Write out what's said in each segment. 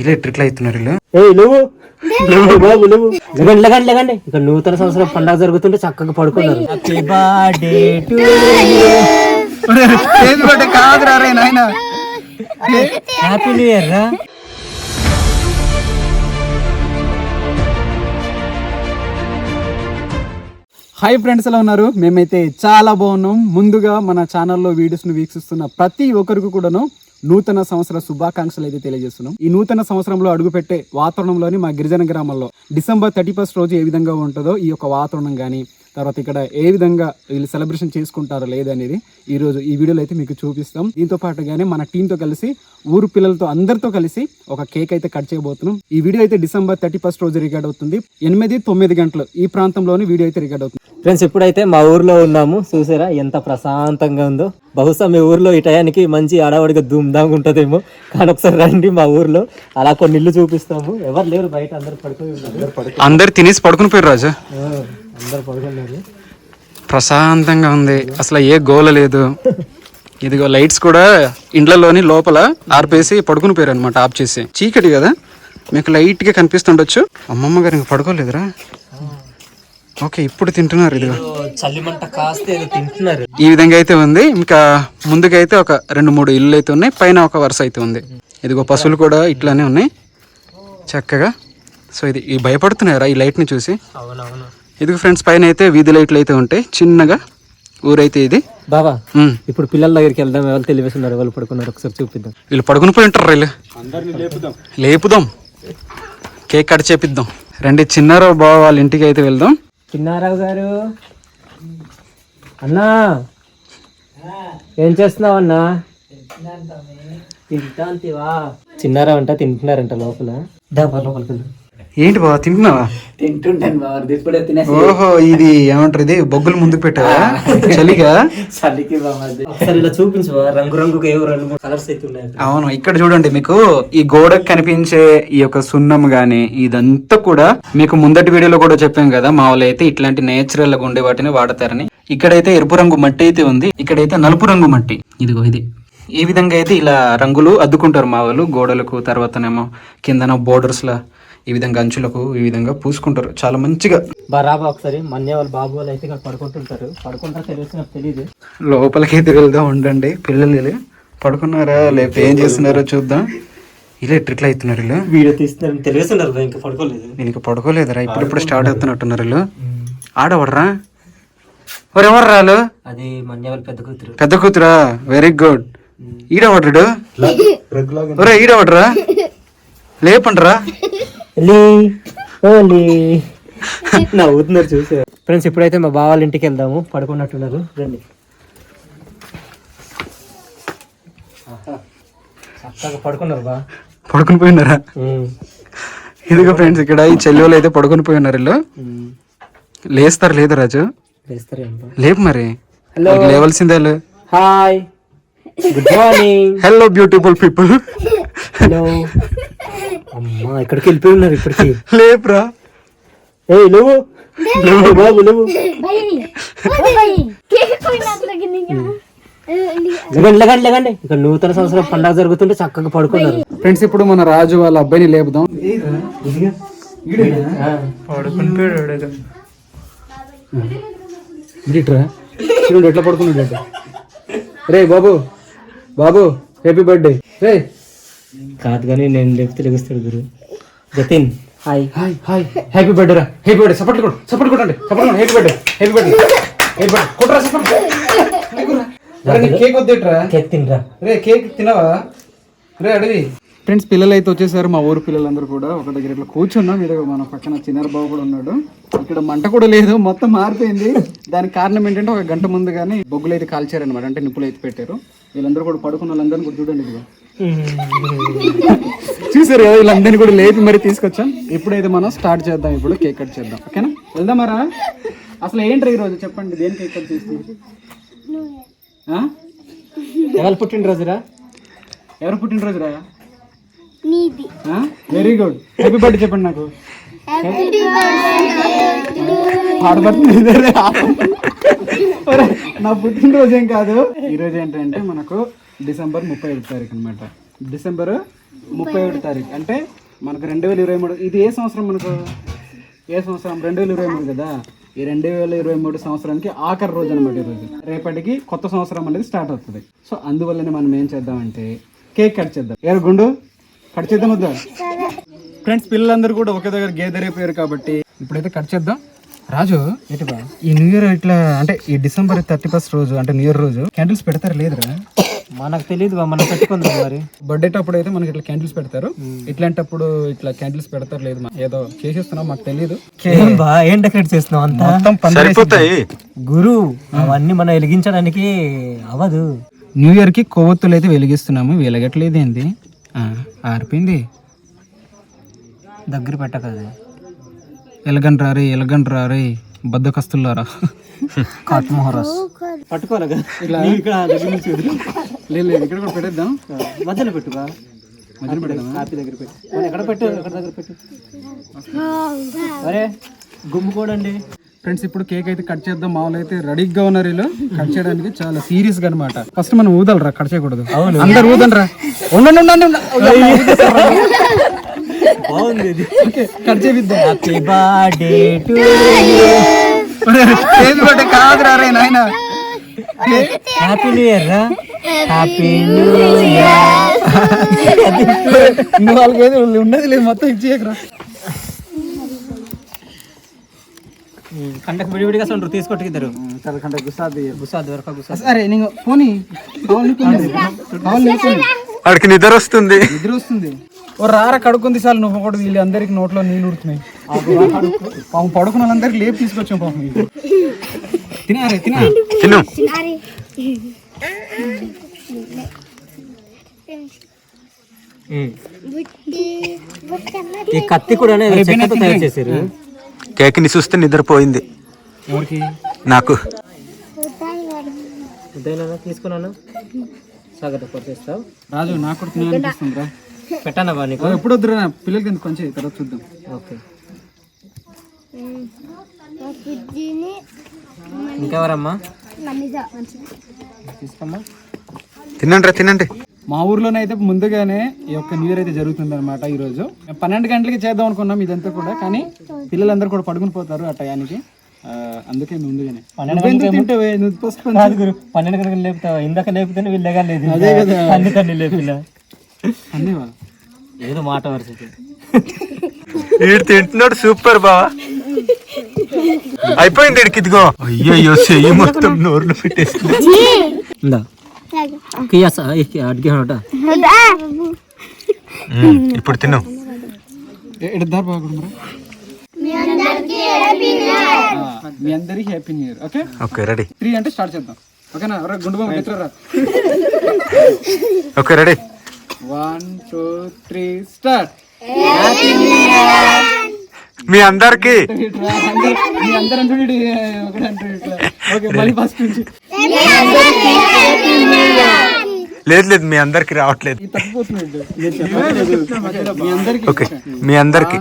ఇలా ఎట్లా అవుతున్నారు వీళ్ళు. ఇక్కడ నూతన సంవత్సరం పండగ జరుగుతుంటే చక్కగా పడుకున్నారు. కాదురా రే నాయన. హ్యాపీ న్యూ ఇయర్ రా. హాయ్ ఫ్రెండ్స్ ఎలా ఉన్నారు? మేమైతే చాలా బాగున్నాం. ముందుగా మన ఛానల్లో వీడియోస్ను వీక్షిస్తున్న ప్రతి ఒక్కరికి కూడాను నూతన సంవత్సర శుభాకాంక్షలు అయితే తెలియజేస్తున్నాం. ఈ నూతన సంవత్సరంలో అడుగుపెట్టే వాతావరణంలోని మా గిరిజన గ్రామంలో డిసెంబర్ థర్టీ ఫస్ట్ రోజు ఏ విధంగా ఉంటుందో ఈ యొక్క వాతావరణం కానీ తర్వాత ఇక్కడ ఏ విధంగా వీళ్ళు సెలబ్రేషన్ చేసుకుంటారో లేదనేది ఈ రోజు ఈ వీడియోలో అయితే మీకు చూపిస్తాం. దీంతో పాటుగానే మన టీంతో కలిసి ఊరు పిల్లలతో అందరితో కలిసి ఒక కేక్ అయితే కట్ చేయబోతున్నాం. ఈ వీడియో అయితే డిసెంబర్ థర్టీ ఫస్ట్ రోజు రికార్డ్ అవుతుంది. ఎనిమిది తొమ్మిది గంటలు ఈ ప్రాంతంలోని వీడియో అయితే రికార్డ్ అవుతుంది. ఫ్రెండ్స్ ఇప్పుడైతే మా ఊర్లో ఉన్నాము. చూసారా ఎంత ప్రశాంతంగా ఉందో. బహుశా మీ ఊర్లో ఈ టయానికి మంచి ఆడవాడిగా ధూమ్ధాంగా ఉంటుందేమో. కానీ ఒకసారి రండి మా ఊర్లో. అలా కొన్ని ఇల్లు చూపిస్తాము. ఎవరు లేరు బయట అందరు పడుకొని ఉన్నారు. అందరు తినేసి పడుకుని పోయారు రాజు. ఆ, అందరు పడుకున్నారు ప్రశాంతంగా ఉంది. అసలు ఏ గోల లేదు. ఇదిగో లైట్స్ కూడా ఇండ్లలోని లోపల ఆర్పేసి పడుకుని పోయారు అనమాట ఆఫ్ చేసి. చీకటి కదా. మీకు లైట్గా కనిపిస్తుండొచ్చు. అమ్మమ్మ గారు ఇంక పడుకోలేదురా. ఓకే ఇప్పుడు తింటున్నారు ఇదిగో. చలిమంట కాస్తే ఏదో తింటున్నారు. ఈ విధంగా అయితే ఉంది. ఇంకా ముందుకైతే ఒక రెండు మూడు ఇల్లు అయితే ఉన్నాయి. పైన ఒక వరుస అయితే ఉంది. ఇదిగో పశువులు కూడా ఇట్లానే ఉన్నాయి. చక్కగా. సో ఇది ఈ భయపడుతున్నారా ఈ లైట్ని చూసి? అవునవును. ఇదిగో ఫ్రెండ్స్ పైన అయితే వీధి లైట్లు అయితే ఉంటాయి. చిన్నగా ఊరైతే ఇది. బాబా. ఇప్పుడు పిల్లల దగ్గరికి వెళ్దాం. ఎవరు తెలివేస్తున్నారు? వాళ్ళు పడుకున్నారు. ఒకసారి చూపిద్దాం. వీళ్ళు పడుకుని పోయి ఉంటారు వీళ్ళు లేపుదాం. కేక్ కట్ చేపిద్దాం. రండి చిన్నారావు బావ వాళ్ళ ఇంటికి అయితే వెళ్దాం. చిన్నారావు గారు? అన్నా ఏం చేస్తున్నావు అన్నా? తింటాంతివా చిన్నారావు అంట తింటున్నారంట లోపల. డాబా లోపలికి వెళ్ళు. ఏంటి తింటున్నావా? తింటుంటాను బాబు ఇప్పుడే తినేసి. ఓహో ఇది ఏమంటారు ఇది బొగ్గులు ముందుకు పెట్టావా? చలిగా చలికి? బాబా ఒకసారి ఇలా చూపించు. రంగు ఏవో మూడు కలర్స్ అయితే ఉన్నాయి. అవును ఇక్కడ చూడండి మీకు ఈ గోడకు కనిపించే ఈ యొక్క సున్నం గాని ఇదంతా కూడా మీకు ముందటి వీడియోలో కూడా చెప్పాం కదా మా అయితే ఇట్లాంటి నేచురల్గా ఉండే వాటిని వాడతారని. ఇక్కడైతే ఎరుపు రంగు మట్టి అయితే ఉంది ఇక్కడైతే నలుపు రంగు మట్టి. ఇదిగో ఇది. ఈ విధంగా అయితే ఇలా రంగులు అద్దుకుంటారు మా వాళ్ళు గోడలకు తర్వాతనేమో కిందన బోర్డర్స్ లా. ఈ విధంగా అంచులకు ఈ విధంగా పూసుకుంటారు. చాలా మంచిగా. బా రాబా ఒకసారి మన్య వాళ్ళు బాబు వాళ్ళు అయితే ఇక్కడ పడుకుంటుంటారు. పడుకుంటారు తెలియదు నాకు తెలియదు లోపలికి అయితే వెళ్దాం ఉండండి. పిల్లలు పడుకున్నారా? లేకపోతే ఏం చేస్తున్నారో చూద్దాం. ఇలా ఎట్లా అవుతున్నారు వీళ్ళు. వీడియో తీస్తున్నారు. తెలియస్తున్నారు ఇంకా పడుకోలేదు. దీనికి పడుకోలేదురా. ఇప్పుడు ఇప్పుడు స్టార్ట్ అవుతున్నట్టున్నారు వీళ్ళు. ఆడవడరా ఎవరు ఎవరు రాలు అది మన్య వాళ్ళ పెద్ద కూతురు. పెద్ద కూతురా? వెరీ గుడ్ ఈడవడ్రాడు ఒరే ఈడవడరా? లేపండ్రా. నవ్వుతున్నారు చూసే ఫ్రెండ్స్ ఇప్పుడైతే మా బావ వాళ్ళ ఇంటికి వెళ్దాము. పడుకున్నట్టున్నారు. రండి. చక్కగా పడుకున్నారు బా. పడుకుని పోయినారా? ఇదిగో ఫ్రెండ్స్ ఇక్కడ ఈ చెల్లెలు అయితే పడుకుని పోయి ఉన్నారు వీళ్ళు లేస్తారు లేదు రాజు. లేపు మరి. లేవలసిందే. Hi good morning hello beautiful people hello అమ్మా ఇక్కడికి వెళ్ళిపోయి ఉన్నారు ఇప్పటికి? లేపురా. ఏ నువ్వు నువ్వు బాబు నువ్వు లెగండి లెగండి లెగండి ఇక్కడ నూతన సంవత్సరం పండగ జరుగుతుంటే చక్కగా పడుకున్నారు. ఫ్రెండ్స్ ఇప్పుడు మన రాజు వాళ్ళ అబ్బాయిని లేపుదాం. ఇట్రా చూడండి ఎట్లా పడుకున్నాడు రే బాబు. బాబు హ్యాపీ బర్త్డే రే కాదు కానీ నేను లేపితే లెగుస్తాడు గురు. Jatin. Hi. Hi hi. Happy birthday రా. హ్యాపీ బర్త్డే సపోర్ట్ కొడు సపోర్ట్ కొట్టండి. సపోర్ట్ కొట్టండి. Happy birthday happy birthday happy birthday కొట్టరా సపోర్ట్ కేక్ వద్దేట్రా? కేక్ తినరా? రే కేక్ తినవా? రే అడివి. ఫ్రెండ్స్ పిల్లలు అయితే వచ్చేసారు. మా ఊరు పిల్లలందరూ కూడా ఒక దగ్గర ఇట్లా కూర్చున్నాం. మీద మన పక్కన చిన్నారు బాబు కూడా ఉన్నాడు. ఇక్కడ మంట కూడా లేదు. మొత్తం మారిపోయింది. దానికి కారణం ఏంటంటే ఒక గంట ముందు కానీ బొగ్గులు అయితే కాల్చారనమాట అంటే నిప్పులు అయితే పెట్టారు. వీళ్ళందరూ కూడా పడుకున్న వాళ్ళందరినీ కూడా చూడండి ఇదిగో. చూసారు కదా వీళ్ళందరినీ కూడా లేపి మరి తీసుకొచ్చాం. ఇప్పుడైతే మనం స్టార్ట్ చేద్దాం ఇప్పుడు కేక్ కట్ చేద్దాం. ఓకేనా? వెళ్దామారా అసలు ఏంటి ఈరోజు చెప్పండి దేని కేక్ కట్ చేస్తున్నాం? ఎవరు పుట్టినరోజురా ఎవరు పుట్టినరోజు రా? వెరీ గుడ్ హ్యాపీ బర్త్డే చెప్పండి నాకు. ఒరే, నా పుట్టినరోజు ఏం కాదు. ఈ రోజు ఏంటంటే మనకు డిసెంబర్ ముప్పై ఏడు తారీఖు అనమాట డిసెంబర్ ముప్పై ఏడు తారీఖు. అంటే మనకు రెండు వేల ఇరవై మూడు ఇది ఏ సంవత్సరం మనకు? ఏ సంవత్సరం? రెండు వేల ఇరవై మూడు కదా? ఈ రెండు వేల ఇరవై మూడు సంవత్సరానికి ఆఖరి రోజు అనమాట ఈరోజు రేపటికి కొత్త సంవత్సరం అనేది స్టార్ట్ అవుతుంది. సో అందువల్లనే మనం ఏం చేద్దామంటే కేక్ కట్ చేద్దాం. ఏ గుండు? కట్ చేద్దాం వద్దా? ఫ్రెండ్స్ పిల్లలందరూ కూడా ఒకే దగ్గర గేదెర్ అయిపోయారు కాబట్టి ఇప్పుడైతే కట్ చేద్దాం. రాజు ఈ న్యూ ఇయర్ ఇట్లా అంటే ఈ డిసెంబర్ థర్టీ ఫస్ట్ రోజు అంటే న్యూ ఇయర్ రోజు క్యాండిల్స్ పెడతారు లేదురా? మనకు తెలియదు బా, మనం పెట్టుకుందాం మరి. బర్త్డే అప్పుడు అయితే మనకి ఇట్లా క్యాండిల్స్ పెడతారు. ఇట్లాంటప్పుడు ఇట్లా క్యాండిల్స్ పెడతారు లేదు మా- ఏదో చేసేస్తున్నాం మాకు తెలియదు ఏం బా ఏం డెకరేట్ చేస్తున్నావు అంతా? మొత్తం గురు అవన్నీ మనం వెలిగించడానికి అవ్వదు న్యూ ఇయర్కి కొవ్వొత్తులు అయితే వెలిగిస్తున్నాము. వెలగట్లేదు ఏంది? ఆ, ఆరిపోయింది. దగ్గర పెట్టకది. ఎలగండి రారే ఎలగండి రారే బద్దకస్తులారా కాట్మోహరస్ పట్టుకోవాలిగా? నీవు ఇక్కడ. లేదు లేదు ఇక్కడ కూడా పెట్టేద్దాం. మధ్యలో పెట్టుగా మధ్యలో పెడదాం కాపీ దగ్గర పెట్టు. ఎక్కడ పెట్టు ఎక్కడ దగ్గర పెట్టు. అరే గుమ్ము కూడండి. ఫ్రెండ్స్ ఇప్పుడు కేక్ అయితే కట్ చేద్దాం. మామూలు అయితే రెడీగా ఉన్నారు వీళ్ళు. కట్ చేయడానికి చాలా సీరియస్గా అనమాట ఫస్ట్ మనం ఊదాలరా కట్ చేయకూడదు. అందరు ఊదండి రా ఉండండి ఉండండి. ఉండండి. బాగుంది కట్ చేపిద్దాం. హ్యాపీ బర్త్డే టు ఏది ఒకటి కాదురా రే నాయన. హ్యాపీ న్యూ ఇయర్ రా. హ్యాపీ న్యూ ఇయర్ ఇంకా వాళ్ళకి ఏది ఉన్నది లేదు మొత్తం ఇచ్చేయకరా కండకు విడివిడిగా సొంటారు తీసుకొట్టుకిద్దరు చదకంటే గుసాది గుసా దొరక గుసా సరే నేను పోనీ. వాడికి నిద్ర వస్తుంది. నిద్ర వస్తుంది. ఓ రార కడుక్కుంది సార్ నువ్వు కూడా వీళ్ళు అందరికి నోట్లో నీళ్ళు ఉడుతున్నాయి. పాపం పడుకున్న వాళ్ళందరికి లేపు తీసుకొచ్చాం పాపం. తినారే తినా. తిను. ఈ కత్తి కూడా చెక్కతో తయారు చేశారు. కేక్ని చూస్తే నిద్రపోయింది. నాకు. తీసుకున్నాను. సాగత పట్టేస్తావు రాజు నాకు కూడా తినాలనిపిస్తుంది రా పెట్టానా బా నీకు ఎప్పుడు వద్దురా పిల్లలకి ఎందుకు కొంచెం తర్వాత చూద్దాం. ఓకే. ఇంకెవరమ్మా? తీసుకోమ్మా. తినండి తినండి. మా ఊర్లోనైతే ముందుగానే ఈ యొక్క న్యూ ఇయర్ అయితే జరుగుతుంది అనమాట ఈ రోజు మేము పన్నెండు గంటలకి చేద్దాం అనుకున్నాం ఇదంతా కూడా కానీ పిల్లలందరూ కూడా పడుకుని పోతారు ఆ టయానికి. అందుకే ముందుగానే. పన్నెండు గంటలకు లేపుతావా? ఇందాక లేపితేనే వీళ్ళు లేగలేదు. అదే కదా. అన్ని తన్ని లేపిన అన్నీ వా. ఏదో మాట వరుసకి. వీడు తింటున్నాడు సూపర్ బావా. అయిపోయింది వీడికి ఇదిగో. అయ్యో చెయ్యి మొత్తం నోర్లు పెట్టేస్తుంది అడిగి ఇప్పుడు తిను. ఏ- ఎటు దారి బాగుండు మీ అందరికి happy new year okay? Okay ready. Three అంటే స్టార్ట్ చేద్దాం. ఓకేనా? రా గుండు బాబు ఎత్తురా okay ready. One two three start మీ అందరికి మీ అందరు అంటాడు ఒకటే అంటాడు ఇట్లా ఓకే మళ్ళీ ఫస్ట్ నుంచి లేదు లేదు మీ అందరికి రావట్లేదు ఇది తప్పిపోతున్నాడు మీ అందరికి ఓకే మీ అందరికి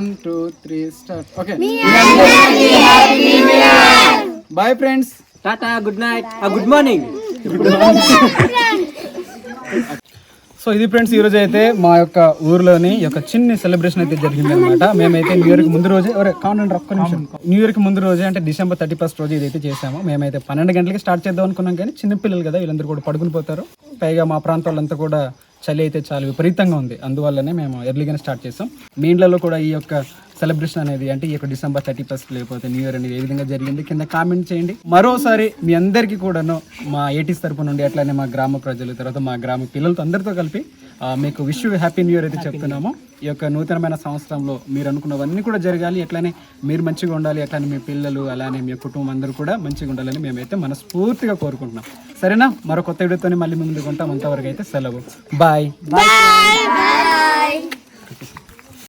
bye friends tata good night good morning so ఇది ఫ్రెండ్స్ ఈ రోజు అయితే మా యొక్క ఊర్లోని యొక్క చిన్న సెలబ్రేషన్ అయితే జరిగింది అనమాట మేమైతే న్యూ ఇయర్కి ముందు రోజే ఒరే కావునండి ఒక్క నిమిషం. న్యూ ఇయర్కి ముందు రోజే అంటే డిసెంబర్ థర్టీ ఫస్ట్ రోజు ఇదైతే చేసాము మేమైతే పన్నెండు గంటలకి స్టార్ట్ చేద్దాం అనుకున్నాం కానీ చిన్న పిల్లలు కదా వీళ్ళందరూ కూడా పడుకుని పోతారు. పైగా మా ప్రాంతాలంతా కూడా చలి అయితే చాలా విపరీతంగా ఉంది. అందువల్లనే మేము ఎర్లీగానే స్టార్ట్ చేసాం. మీ ఇండ్లలో కూడా ఈ యొక్క సెలబ్రేషన్ అనేది అంటే ఈ యొక్క డిసెంబర్ థర్టీ ఫస్ట్ లేకపోతే న్యూ ఇయర్ అనేది ఏ విధంగా జరిగింది? కింద కామెంట్ చేయండి. మరోసారి మీ అందరికీ కూడాను మా ఏటీస్ తరపు నుండి అట్లానే మా గ్రామ ప్రజలు తర్వాత మా గ్రామ పిల్లలతో అందరితో కలిపి మీకు విష్ హ్యాపీ న్యూ ఇయర్ అయితే చెప్తున్నాము. ఈ యొక్క నూతనమైన సంవత్సరంలో మీరు అనుకున్నవన్నీ కూడా జరగాలి. ఎట్లానే మీరు మంచిగా ఉండాలి. అట్లానే మీ పిల్లలు అలానే మీ కుటుంబం అందరూ కూడా మంచిగా ఉండాలని మేమైతే మనస్ఫూర్తిగా కోరుకుంటున్నాం. సరేనా? మరో కొత్త వీడియోతో మళ్ళీ ముందుకుంటాం అంతవరకు అయితే సెలవు. Bye bye